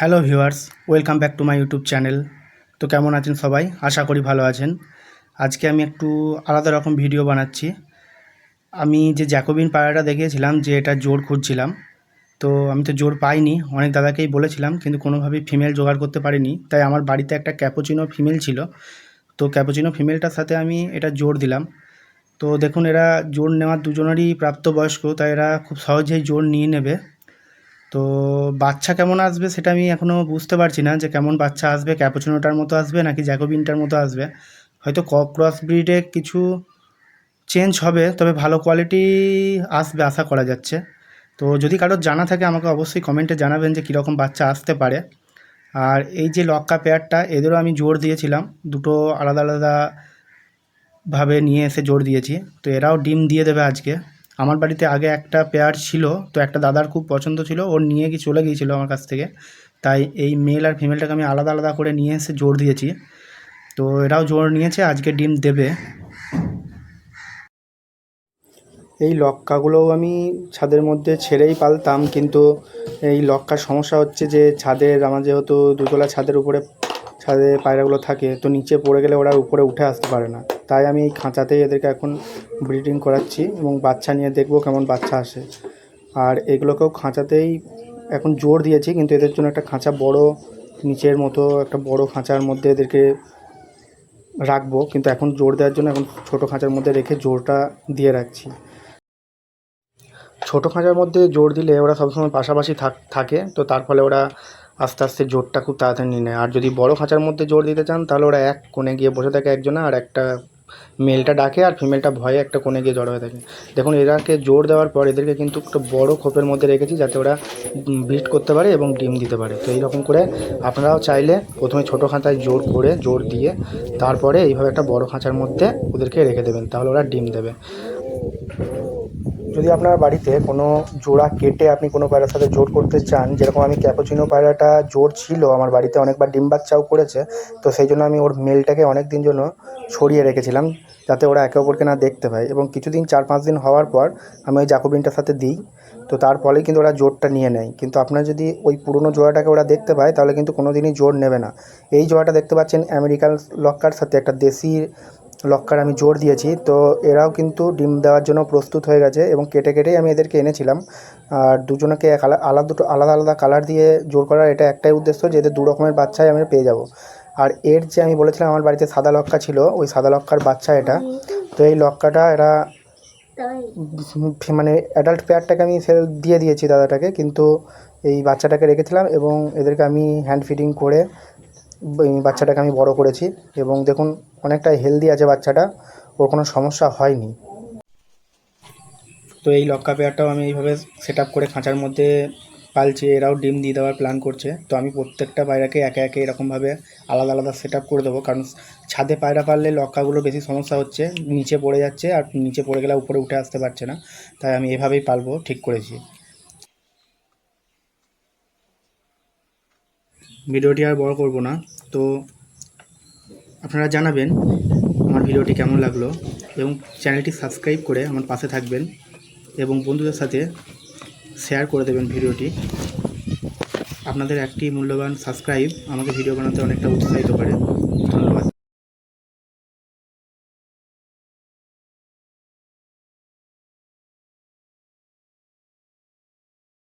Hello viewers, welcome back to my YouTube channel. তো কেমন আছেন সবাই? আশা করি ভালো আছেন। আজকে আমি একটু আলাদা রকম ভিডিও বানাচ্ছি। আমি যে জ্যাকোবিন পায়রাটা দেখিয়েছিলাম, যে এটা জোর খুঁজছিলাম। তো আমি তো জোর পাইনি, অনেক দাদাকেই বলেছিলাম, কিন্তু কোনোভাবেই ফিমেল জোগাড় করতে পারিনি। তাই আমার বাড়িতে একটা ক্যাপোচিনো ফিমেল ছিল। তো ক্যাপোচিনো ফিমেলটার সাথে আমি এটা জোর দিলাম। তো দেখুন, এরা জোর নেওয়ার দুজনেরই প্রাপ্তবয়স্ক, তাই এরা খুব সহজেই জোর নিয়ে নেবে। তো বাচ্চা কেমন আসবে সেটা আমি এখনও বুঝতে পারছি না যে কেমন বাচ্চা আসবে, ক্যাপুচিনোটার মতো আসবে নাকি জ্যাকোবিনটার মতো আসবে। হয়তো ক্রস ব্রিডে কিছু চেঞ্জ হবে, তবে ভালো কোয়ালিটি আসবে আশা করা যাচ্ছে। তো যদি কারোর জানা থাকে আমাকে অবশ্যই কমেন্টে জানাবেন যে কীরকম বাচ্চা আসতে পারে। আর এই যে লক্কা পেয়ারটা এদেরও আমি জোর দিয়েছিলাম। দুটো আলাদা আলাদা ভাবে নিয়ে এসে জোর দিয়েছি। তো এরাও ডিম দিয়ে দেবে আজকে। আমার বাড়িতে আগে একটা পেয়ার ছিল, তো একটা দাদার খুব পছন্দ ছিল ওর নিয়ে গিয়ে চলে গিয়েছিল আমার কাছ থেকে। তাই এই মেল আর ফিমেলটাকে আমি আলাদা আলাদা করে নিয়ে এসে জোর দিয়েছি। তো এরাও জোর নিয়েছে, আজকে ডিম দেবে। এই লক্কাগুলোও আমি ছাদের মধ্যে ছেড়েই পালতাম, কিন্তু এই লক্কার সমস্যা হচ্ছে যে ছাদের, আমার যেহেতু দুতলা ছাদের উপরে ছাদে পায়রাগুলো থাকে, তো নিচে পড়ে গেলে ওরা উপরে উঠে আসতে পারে না। তাই আমি এই খাঁচাতেই এদেরকে এখন ব্রিডিং করাচ্ছি এবং বাচ্চা নিয়ে দেখব কেমন বাচ্চা আসে। আর এগুলোকেও খাঁচাতেই এখন জোর দিয়েছি, কিন্তু এদের জন্য একটা খাঁচা বড় নিচের মতো, একটা বড় খাঁচার মধ্যে এদেরকে রাখব, কিন্তু এখন জোর দেওয়ার জন্য এখন ছোটো খাঁচার মধ্যে রেখে জোরটা দিয়ে রাখছি। ছোটো খাঁচার মধ্যে জোর দিলে ওরা সবসময় পাশাপাশি থাক, তো তার ফলে ওরা আস্তে আস্তে জোরটা খুব তাড়াতাড়ি নিয়ে নেয়। আর যদি বড় খাঁচার মধ্যে জোর দিতে চান, তাহলে ওরা এক কোণে গিয়ে বসে থাকে একজনে আর একটা মেলটা ডাকে আর ফিমেলটা ভয়ে একটা কোণে গিয়ে জড়ো হয়ে থাকে। দেখুন, এরাকে জোর দেওয়ার পর এদেরকে কিন্তু একটা বড় খোপের মধ্যে রেখেছি যাতে ওরা ব্রিড করতে পারে এবং ডিম দিতে পারে। তো এইরকম করে আপনারাও চাইলে প্রথমে ছোটো খাঁচায় জোর করে, জোর দিয়ে তারপরে এইভাবে একটা বড় খাঁচার মধ্যে ওদেরকে রেখে দেবেন, তাহলে ওরা ডিম দেবে। যদি আপনার বাড়িতে কোনো জোড়া কেটে আপনি কোনো পায়রার সাথে জোর করতে চান, যেরকম আমি ক্যাপোচিনো পায়রাটা জোর ছিল, আমার বাড়িতে অনেকবার ডিম বাচ্চাও করেছে, তো সেই জন্য আমি ওর মেলটাকে অনেক দিন জন্য ছড়িয়ে রেখেছিলাম, যাতে ওরা একে অপরকে না দেখতে পায়। এবং কিছুদিন চার পাঁচ দিন হওয়ার পর আমি ওই জাকোবিনটার সাথে দিই, তো তার ফলে কিন্তু ওরা জোরটা নিয়ে নেয়। কিন্তু আপনার যদি ওই পুরনো জোড়াটাকে ওরা দেখতে পায়, তাহলে কিন্তু কোনো দিনই জোর নেবে না। এই জোড়াটা দেখতে পাচ্ছেন আমেরিকান লক্কার সাথে একটা দেশি লক্কার আমি জোর দিয়েছি। তো এরাও কিন্তু ডিম দেওয়ার জন্য প্রস্তুত হয়ে গেছে এবং কেটে কেটেই আমি এদেরকে এনেছিলাম। আর দুজনকে আলাদা দুটো আলাদা আলাদা কালার দিয়ে জোর করার এটা একটাই উদ্দেশ্য যে এদের দু রকমের বাচ্চাই আমি পেয়ে যাব। আর এর যে আমি বলেছিলাম আমার বাড়িতে সাদা লক্কা ছিল, ওই সাদা লক্কার বাচ্চা এটা। তো এই লক্কাটা এরা মানে অ্যাডাল্ট পেয়ারটাকে আমি সেল দিয়ে দিয়েছি দাদাটাকে, কিন্তু এই বাচ্চাটাকে রেখেছিলাম এবং এদেরকে আমি হ্যান্ড ফিডিং করে বাচ্চাটাকে আমি বড় করেছি এবং দেখুন অনেকটা হেলদি আছে বাচ্চাটা, ওর কোনো সমস্যা হয়নি। তো এই লক্কা পেয়ারটাও আমি এইভাবে সেট করে খাঁচার মধ্যে পালছি, এরাও ডিম দিয়ে দেওয়ার প্ল্যান করছে। তো আমি প্রত্যেকটা পায়রাকে একে একে এরকমভাবে আলাদা আলাদা সেট করে দেবো, কারণ ছাদে পায়রা পারলে লক্কাগুলো বেশি সমস্যা হচ্ছে, নিচে পড়ে যাচ্ছে আর নিচে পড়ে গেলে উপরে উঠে আসতে পারছে না। তাই আমি এভাবেই পালবো, ঠিক করেছি। ভিডিওটি আর বড় করব না। তো আপনারা জানাবেন আমার ভিডিওটি কেমন লাগল এবং চ্যানেলটি সাবস্ক্রাইব করে আমার পাশে থাকবেন এবং বন্ধুদের সাথে শেয়ার করে দেবেন ভিডিওটি। আপনাদের একটি মূল্যবান সাবস্ক্রাইব আমাকে ভিডিও বানাতে অনেকটা উৎসাহিত করে। ধন্যবাদ।